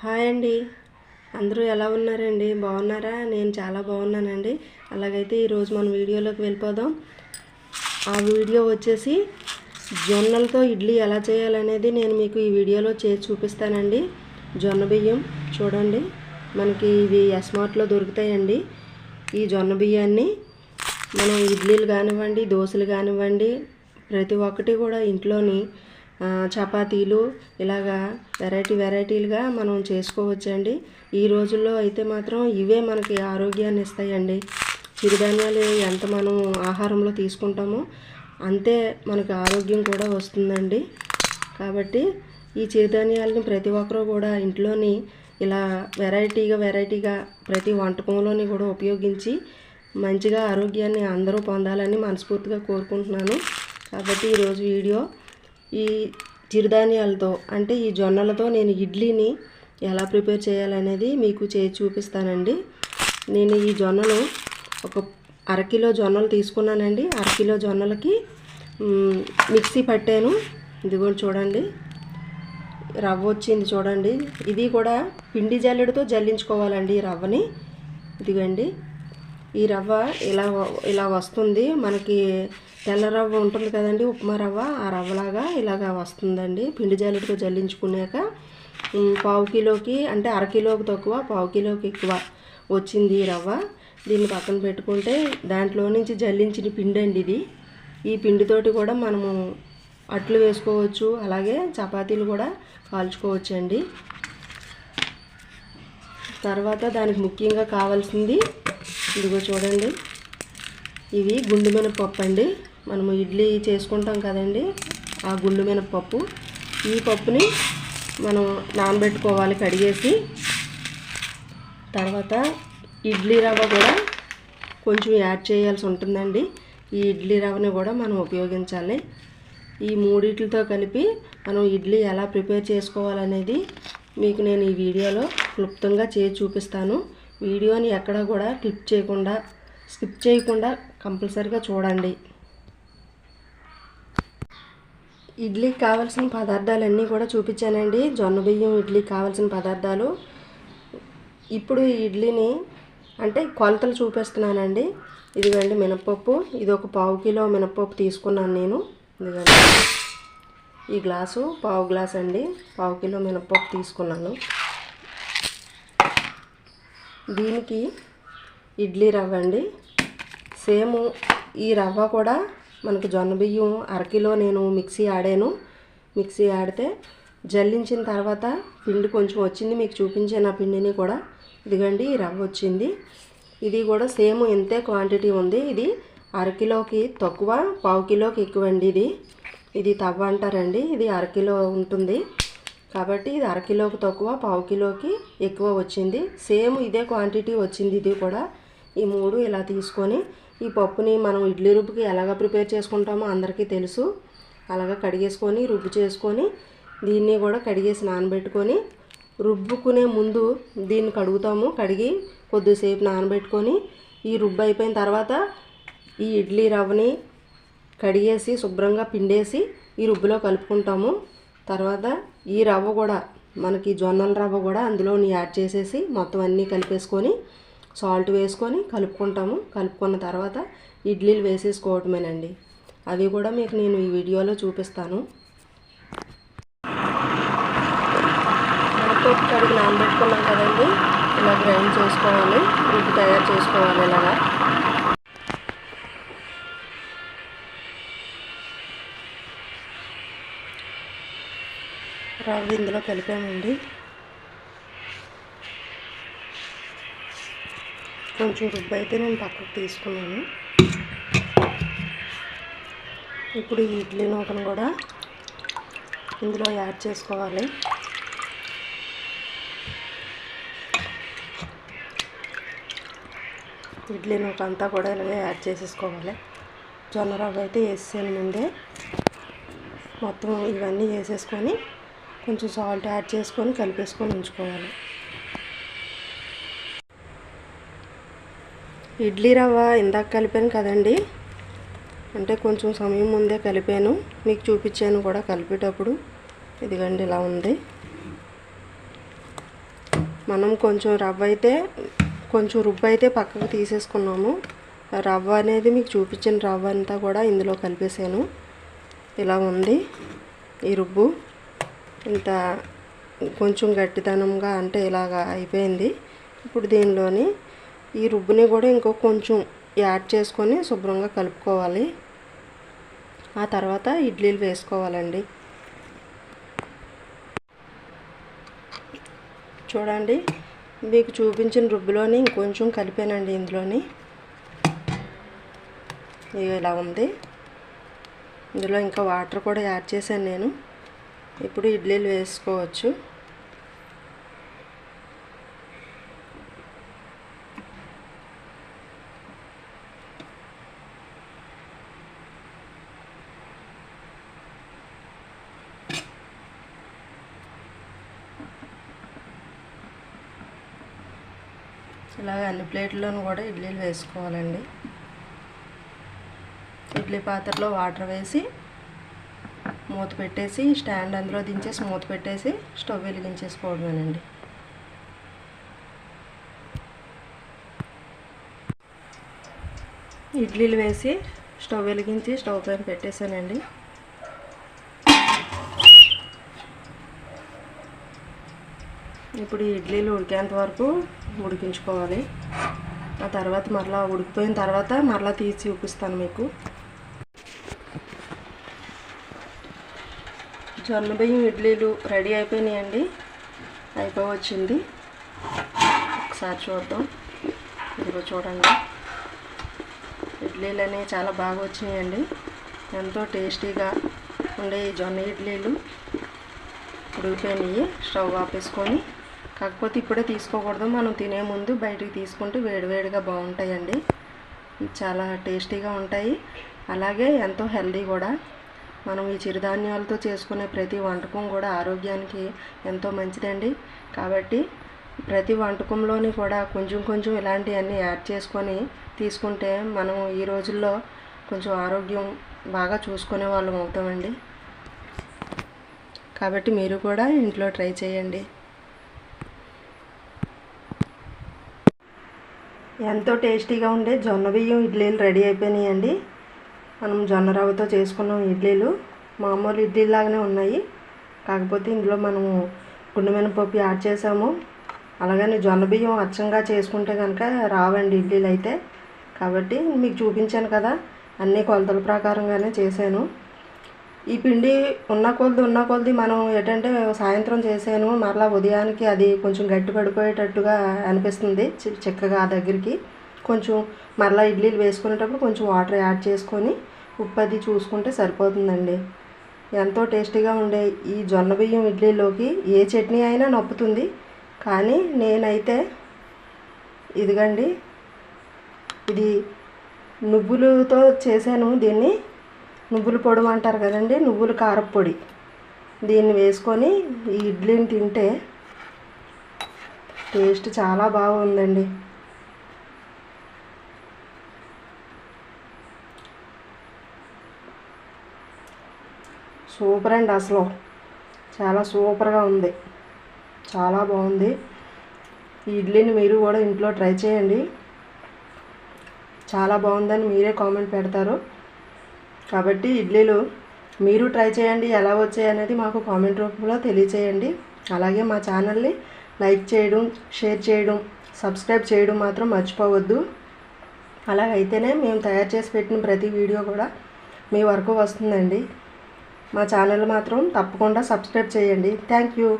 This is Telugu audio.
హాయ్ అండి. అందరూ ఎలా ఉన్నారండి? బాగున్నారా? నేను చాలా బాగున్నానండి. అలాగైతే ఈరోజు మన వీడియోలోకి వెళ్ళిపోదాం. ఆ వీడియో వచ్చేసి జొన్నలతో ఇడ్లీ ఎలా చేయాలనేది నేను మీకు ఈ వీడియోలో చేసి చూపిస్తానండి. జొన్న బియ్యం చూడండి. మనకి ఇవి ఎస్మార్ట్లో దొరుకుతాయండి. ఈ జొన్న బియ్యాన్ని మనం ఇడ్లీలు కానివ్వండి దోశలు కానివ్వండి ప్రతి ఒక్కటి కూడా ఇంట్లోని చపాతీలు ఇలాగా వెరైటీ వెరైటీలుగా మనం చేసుకోవచ్చండి. ఈ రోజుల్లో అయితే మాత్రం ఇవే మనకి ఆరోగ్యాన్ని ఇస్తాయండి. చిరుధాన్యాలు ఎంత మనం ఆహారంలో తీసుకుంటామో అంతే మనకి ఆరోగ్యం కూడా వస్తుందండి. కాబట్టి ఈ చిరుధాన్యాలని ప్రతి ఒక్కరూ కూడా ఇంట్లోని ఇలా వెరైటీగా వెరైటీగా ప్రతి వంటకంలోని కూడా ఉపయోగించి మంచిగా ఆరోగ్యాన్ని అందరూ పొందాలని మనస్ఫూర్తిగా కోరుకుంటున్నాను. కాబట్టి ఈరోజు వీడియో ఈ చిరుధాన్యాలతో అంటే ఈ జొన్నలతో నేను ఇడ్లీని ఎలా ప్రిపేర్ చేయాలనేది మీకు చేసి చూపిస్తానండి. నేను ఈ జొన్నలు ఒక అరకిలో జొన్నలు తీసుకున్నానండి. అరకిలో జొన్నలకి మిక్సీ పట్టాను. ఇదిగోండి చూడండి. రవ్వ వచ్చింది చూడండి. ఇది కూడా పిండి జల్లెడతో జల్లించుకోవాలండి ఈ రవ్వని. ఇదిగండి. ఈ రవ్వ ఇలా ఇలా వస్తుంది. మనకి తెల్ల రవ్వ ఉంటుంది కదండి ఉప్మా రవ్వ. ఆ రవ్వలాగా ఇలాగా వస్తుందండి. పిండి జల్లెడతో జల్లించుకున్నాక పావు కిలోకి అంటే అర కిలోకి తక్కువ పావు కిలోకి ఎక్కువ వచ్చింది ఈ రవ్వ. దీన్ని పక్కన పెట్టుకుంటే దాంట్లో నుంచి జల్లించిన పిండి అండి ఇది. ఈ పిండితోటి కూడా మనము అట్లు వేసుకోవచ్చు అలాగే చపాతీలు కూడా కాల్చుకోవచ్చు అండి తర్వాత దానికి ముఖ్యంగా కావాల్సింది ఇదిగో చూడండి. ఇవి గుండు మినపప్పు అండి మనము ఇడ్లీ చేసుకుంటాం కదండి. ఆ గుండు మినపప్పు ఈ పప్పుని మనం నానబెట్టుకోవాలి కడిగేసి. తర్వాత ఇడ్లీ రవ్వ కూడా కొంచెం యాడ్ చేయాల్సి ఉంటుందండి. ఈ ఇడ్లీ రవ్వని కూడా మనం ఉపయోగించాలి. ఈ మూడిట్లతో కలిపి మనం ఇడ్లీ ఎలా ప్రిపేర్ చేసుకోవాలనేది మీకు నేను ఈ వీడియోలో క్లుప్తంగా చేసి చూపిస్తాను. వీడియోని ఎక్కడ కూడా క్లిప్ చేయకుండా స్కిప్ చేయకుండా కంపల్సరిగా చూడండి. ఇడ్లీకి కావాల్సిన పదార్థాలన్నీ కూడా చూపించానండి. జొన్న బియ్యం ఇడ్లీకి కావాల్సిన పదార్థాలు. ఇప్పుడు ఈ ఇడ్లీని అంటే కొలతలు చూపిస్తున్నానండి. ఇదిగోండి మినపప్పు ఇది ఒక పావు కిలో మినపప్పు తీసుకున్నాను నేను. ఇదిగండి. ఈ గ్లాసు పావు గ్లాస్ అండి పావు కిలో మినపప్పు తీసుకున్నాను. దీనికి ఇడ్లీ రవ్వ అండి సేమ్ ఈ రవ్వ కూడా మనకి జొన్న బియ్యం అరకిలో నేను మిక్సీ ఆడాను. మిక్సీ ఆడితే జల్లించిన తర్వాత పిండి కొంచెం వచ్చింది మీకు చూపించాను ఆ పిండిని కూడా. ఇదిగండి ఈ రవ్వ వచ్చింది. ఇది కూడా సేమ్ ఇంతే క్వాంటిటీ ఉంది. ఇది అరకిలోకి తక్కువ పావు కిలోకి ఎక్కువ అండి ఇది. ఇది తవ్వ అంటారండి. ఇది అరకిలో ఉంటుంది. కాబట్టి ఇది అరకిలోకి తక్కువ పావు కిలోకి ఎక్కువ వచ్చింది. సేమ్ ఇదే క్వాంటిటీ వచ్చింది. ఇది కూడా ఈ మూడు ఇలా తీసుకొని ఈ పప్పుని మనం ఇడ్లీ రుబ్బుకి ఎలాగ ప్రిపేర్ చేసుకుంటామో అందరికీ తెలుసు. అలాగ కడిగేసుకొని రుబ్బు చేసుకొని దీన్ని కూడా కడిగేసి నానబెట్టుకొని రుబ్బుకునే ముందు దీన్ని కడుగుతాము. కడిగి కొద్దిసేపు నానబెట్టుకొని ఈ రుబ్బు అయిపోయిన తర్వాత ఈ ఇడ్లీ రవ్వని కడిగేసి శుభ్రంగా పిండేసి ఈ రుబ్బులో కలుపుకుంటాము. తర్వాత ఈ రవ్వ కూడా మనకి జొన్నల రవ్వ కూడా అందులోని యాడ్ చేసేసి మొత్తం అన్నీ కలిపేసుకొని సాల్ట్ వేసుకొని కలుపుకుంటాము. కలుపుకున్న తర్వాత ఇడ్లీలు వేసేసుకోవటమేనండి. అవి కూడా మీకు నేను ఈ వీడియోలో చూపిస్తాను. మినపప్పు కడిగి నానబెట్టుకున్నాం కదండి. ఇలా గ్రైండ్ చేసుకోవాలి. రుబ్బు తయారు చేసుకోవాలి ఇలాగా. రవ్వ ఇందులో కలిపామండి. కొంచెం రుబ్బు అయితే నేను పక్కకు తీసుకున్నాను. ఇప్పుడు ఈ ఇడ్లీ నూకను కూడా ఇందులో యాడ్ చేసుకోవాలి. ఇడ్లీ నూక అంతా కూడా ఇలాగే యాడ్ చేసేసుకోవాలి. జొన్న రవ్వ అయితే వేసేసాను ముందే. మొత్తం ఇవన్నీ వేసేసుకొని కొంచెం సాల్ట్ యాడ్ చేసుకొని కలిపేసుకొని ఉంచుకోవాలి. ఇడ్లీ రవ్వ ఇందాక కలిపాను కదండి. అంటే కొంచెం సమయం ముందే కలిపాను. మీకు చూపించాను కూడా కలిపేటప్పుడు. ఇదిగండి ఇలా ఉంది. మనం కొంచెం రవ్వ అయితే కొంచెం రుబ్బు అయితే పక్కకు తీసేసుకున్నాము. రవ్వ అనేది మీకు చూపించిన రవ్వ అంతా కూడా ఇందులో కలిపేసాను. ఇలా ఉంది. ఈ రుబ్బు. ఇంత కొంచెం గట్టితనంగా అంటే ఇలాగా అయిపోయింది. ఇప్పుడు దీనిలోని ఈ రుబ్బుని కూడా ఇంకో కొంచెం యాడ్ చేసుకొని శుభ్రంగా కలుపుకోవాలి. ఆ తర్వాత ఇడ్లీలు వేసుకోవాలండి. చూడండి మీకు చూపించిన రుబ్బులోని ఇంకొంచెం కలిపానండి ఇందులోని. ఇలా ఉంది. ఇందులో ఇంకా వాటర్ కూడా యాడ్ చేశాను నేను. ఇప్పుడు ఇడ్లీలు వేసుకోవచ్చు. ఇలాగ అన్ని ప్లేట్లను కూడా ఇడ్లీలు వేసుకోవాలండి. ఇడ్లీ పాత్రలో వాటర్ వేసి మూత పెట్టేసి స్టాండ్ అందులో దించేసి మూత పెట్టేసి స్టవ్ వెలిగించేసుకోవడమేనండి. ఇడ్లీలు వేసి స్టవ్ వెలిగించి స్టవ్ పైన పెట్టేశానండి. ఇప్పుడు ఈ ఇడ్లీలు ఉడికేంత వరకు ఉడికించుకోవాలి. ఆ తర్వాత మరలా ఉడికిపోయిన తర్వాత మరలా తీసి చూపిస్తాను మీకు. జొన్న బియ్యం ఇడ్లీలు రెడీ అయిపోయినాయండి. అయిపోవచ్చింది. ఒకసారి చూద్దాం. ఇదిగో చూడండి. ఇడ్లీలు అనేవి చాలా బాగా వచ్చినాయండి. ఎంతో టేస్టీగా ఉండే ఈ జొన్న ఇడ్లీలు ఉడికిపోయినాయి. స్టవ్ ఆపేసుకొని. కాకపోతే ఇప్పుడే తీసుకోకూడదు. మనం తినే ముందు బయటికి తీసుకుంటే వేడివేడిగా బాగుంటాయండి. చాలా టేస్టీగా ఉంటాయి. అలాగే ఎంతో హెల్దీ కూడా. మనం ఈ చిరుధాన్యాలతో చేసుకునే ప్రతి వంటకం కూడా ఆరోగ్యానికి ఎంతో మంచిదండి. కాబట్టి ప్రతి వంటకంలోని కూడా కొంచెం కొంచెం ఇలాంటివన్నీ యాడ్ చేసుకొని తీసుకుంటే మనం ఈ రోజుల్లో కొంచెం ఆరోగ్యం బాగా చూసుకునే వాళ్ళం అవుతామండి. కాబట్టి మీరు కూడా ఇంట్లో ట్రై చేయండి. ఎంతో టేస్టీగా ఉండే జొన్న బియ్యం ఇడ్లీలు రెడీ అయిపోయినాయండి. మనం జొన్న రవ్వతో చేసుకున్నాం ఇడ్లీలు. మామూలు ఇడ్లీలాగానే ఉన్నాయి. కాకపోతే ఇందులో మనము గుండెమినపప్పు యాడ్ చేసాము. అలాగని జొన్న బియ్యం అచ్చంగా చేసుకుంటే కనుక రావండి ఇడ్లీలు అయితే కాబట్టి మీకు చూపించాను కదా అన్ని కొలతల ప్రకారంగానే చేశాను. ఈ పిండి ఉన్న కొలది ఉన్న కొలది మనం ఏంటంటే సాయంత్రం చేసాను మరలా ఉదయానికి అది కొంచెం గట్టి పడిపోయేటట్టుగా అనిపిస్తుంది చి- చిక్కగా ఆ దగ్గరికి. కొంచెం మరలా ఇడ్లీలు వేసుకునేటప్పుడు కొంచెం వాటర్ యాడ్ చేసుకొని ఉప్పు అది చూసుకుంటే సరిపోతుందండి. ఎంతో టేస్టీగా ఉండే ఈ జొన్న బియ్యం ఇడ్లీలోకి ఏ చట్నీ అయినా నొప్పుతుంది. కానీ నేనైతే ఇదిగండి ఇది నువ్వులతో చేశాను దీన్ని. నువ్వుల పొడి అంటారు కదండి నువ్వుల కారపొడి దీన్ని వేసుకొని ఈ ఇడ్లీని తింటే టేస్ట్ చాలా బాగుందండి. సూపర్ అండి అసలు. చాలా సూపర్గా ఉంది. చాలా బాగుంది. ఈ ఇడ్లీని మీరు కూడా ఇంట్లో ట్రై చేయండి. చాలా బాగుందని మీరే కామెంట్ పెడతారు. కాబట్టి ఇడ్లీలు మీరు ట్రై చేయండి ఎలా వచ్చాయి అనేది మాకు కామెంట్ రూపంలో తెలియచేయండి. అలాగే మా ఛానల్ని లైక్ చేయడం షేర్ చేయడం సబ్స్క్రైబ్ చేయడం మాత్రం మర్చిపోవద్దు. అలాగైతేనే మేము తయారు చేసి పెట్టిన ప్రతి వీడియో కూడా మీ వరకు వస్తుందండి. మా ఛానల్ మాత్రం తప్పకుండా సబ్స్క్రైబ్ చేయండి. Thank you.